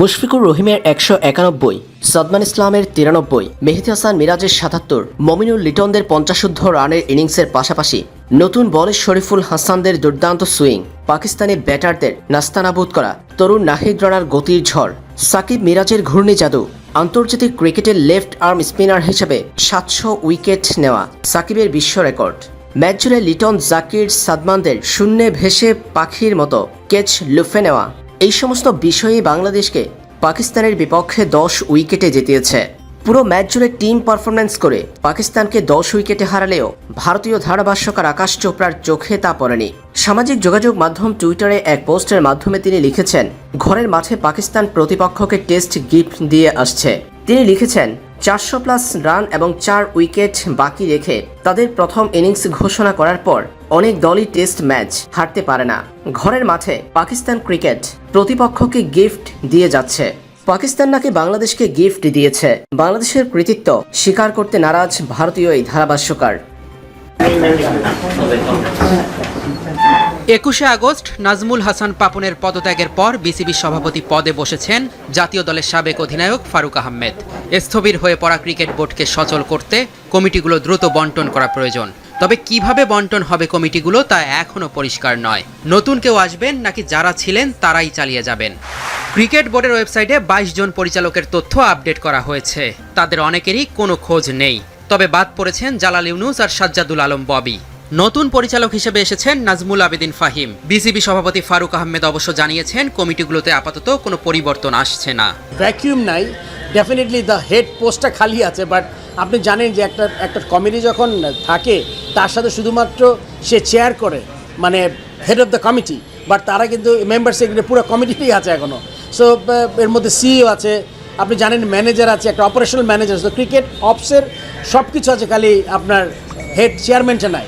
মুশফিকুর রহিমের একশো একানব্বই, সদমান ইসলামের তিরানব্বই, মেহেদি হাসান মিরাজের সাতাত্তর, মমিনুল লিটনদের পঞ্চাশোদ্ধ রানের ইনিংসের পাশাপাশি নতুন বলে শরীফুল হাসানদের দুর্দান্ত সুইং, পাকিস্তানি ব্যাটারদের নাস্তানাবুদ করা, তরুণ নাহিদ রানার গতির ঝড়, সাকিব মিরাজের ঘূর্ণি জাদু, আন্তর্জাতিক ক্রিকেটের লেফট আর্ম স্পিনার হিসেবে সাতশো উইকেট নেওয়া, সাকিবের বিশ্ব রেকর্ড। ম্যাচ জুড়ে লিটন জাকির সাদমানদের শূন্যে ভেসে পাখির মতো ক্যাচ লুফে নেওয়া এই সমস্ত বিষয়ে বাংলাদেশকে পাকিস্তানের বিপক্ষে দশ উইকেটে জিতিয়েছে পুরো ম্যাচ জুড়ে টিম পারফরমেন্স করে পাকিস্তানকে দশ উইকেটে হারালেও ভারতীয় ধারাভাষ্যকার আকাশ চোপড়ার চোখে তা পড়েনি। সামাজিক যোগাযোগ মাধ্যম টুইটারে এক পোস্টের মাধ্যমে তিনি লিখেছেন, ঘরের মাঠে পাকিস্তান প্রতিপক্ষকে টেস্ট গিফট দিয়ে আসছে। তিনি লিখেছেন চারশো প্লাস রান এবং চার উইকেট বাকি রেখে তাদের প্রথম ইনিংস ঘোষণা করার পর অনেক দলই টেস্ট ম্যাচ হারতে পারে না। ঘরের মাঠে পাকিস্তান ক্রিকেট প্রতিপক্ষকে গিফট দিয়ে যাচ্ছে। পাকিস্তান নাকি বাংলাদেশকে গিফট দিয়েছে? বাংলাদেশের কৃতিত্ব স্বীকার করতে নারাজ ভারতীয় এই ধারাভাষ্যকার। একুশে আগস্ট নাজমুল হাসান পাপনের পদত্যাগের পর বিসিবি সভাপতি পদে বসেছেন জাতীয় দলের সাবেক অধিনায়ক ফারুক আহমেদ। স্থবির হয়ে পড়া ক্রিকেট বোর্ডকে সচল করতে কমিটিগুলো দ্রুত বন্টন করা প্রয়োজন। তবে কীভাবে বন্টন হবে কমিটিগুলো তা এখনও পরিষ্কার নয়। নতুন কেউ আসবেন নাকি যারা ছিলেন তারাই চালিয়ে যাবেন। ক্রিকেট বোর্ডের ওয়েবসাইটে বাইশ জন পরিচালকের তথ্য আপডেট করা হয়েছে। তাদের অনেকেরই কোনো খোঁজ নেই। তবে বাদ পড়েছেন জালাল ইউনুস আর সাজ্জাদুল আলম ববি। নতুন পরিচালক হিসেবে এসেছেন নাজমুল আবেদিন ফাহিম। বিসিবি সভাপতি ফারুক আহমেদ অবশ্য জানিয়েছেন, কমিটিগুলোতে আপাতত কোনো পরিবর্তন আসছে না। ভ্যাকিউম নাই ডেফিনেটলি দ্য হেড পোস্টটা খালি আছে বাট আপনি জানেন যে একটা একটা কমিটি যখন থাকে, তার সাথে শুধুমাত্র সে চেয়ার করে মানে head of the committee but তারা কিন্তু মেম্বার সেক্রেটারি পুরো কমিটিতেই আছে এখনও সো এর মধ্যে সিইও আছে, আপনি জানেন ম্যানেজার আছে, একটা অপারেশনাল ম্যানেজার তো ক্রিকেট অপসের সব কিছু আছে, খালি আপনার হেড চেয়ারম্যানটা নাই।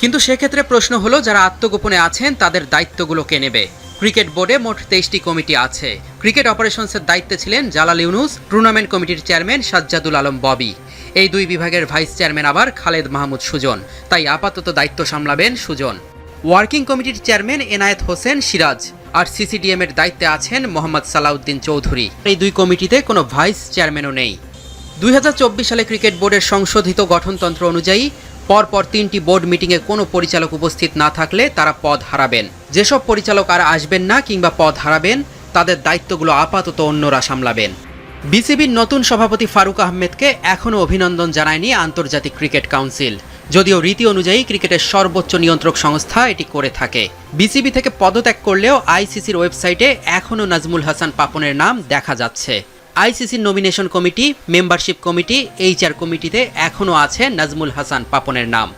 কিন্তু সেক্ষেত্রে প্রশ্ন হলো, যারা আত্মগোপনে আছেন, তাদের দায়িত্বগুলো কে নেবে? ক্রিকেট বোর্ডে মোট তেইশটি কমিটি আছে। ক্রিকেট অপারেশনসের দায়িত্বে ছিলেন জালাল ইউনুস, টুর্নামেন্ট কমিটির চেয়ারম্যান সাজ্জাদুল আলম ববি। এই দুই বিভাগের ভাইস চেয়ারম্যান আবার খালেদ মাহমুদ সুজন। তাই আপাতত দায়িত্ব সামলাবেন সুজন। ওয়ার্কিং কমিটির চেয়ারম্যান এনায়েত হোসেন সিরাজ। আর সিসিডিএম এর দায়িত্বে আছেন মোহাম্মদ সালাউদ্দিন চৌধুরী। এই দুই কমিটিতে কোনো ভাইস চেয়ারম্যানও নেই। দুই হাজার চব্বিশ সালে ক্রিকেট বোর্ডের সংশোধিত গঠনতন্ত্র অনুযায়ী পরপর তিনটি বোর্ড মিটিংয়ে কোনো পরিচালক উপস্থিত না থাকলে তারা পদ হারাবেন। যেসব পরিচালক আর আসবেন না কিংবা পদ হারাবেন, তাদের দায়িত্বগুলো আপাতত অন্যরা সামলাবেন। বিসিবির নতুন সভাপতি ফারুক আহমেদকে এখনও অভিনন্দন জানায়নি আন্তর্জাতিক ক্রিকেট কাউন্সিল। যদিও রীতি অনুযায়ী ক্রিকেটের সর্বোচ্চ নিয়ন্ত্রক সংস্থা এটি করে থাকে। বিসিবি থেকে পদত্যাগ করলেও আইসিসির ওয়েবসাইটে এখনও নাজমুল হাসান পাপনের নাম দেখা যাচ্ছে। আইসিসির nomination committee membership committee HR কমিটিতে এখনও আছে নাজমুল হাসান পাপনের নাম।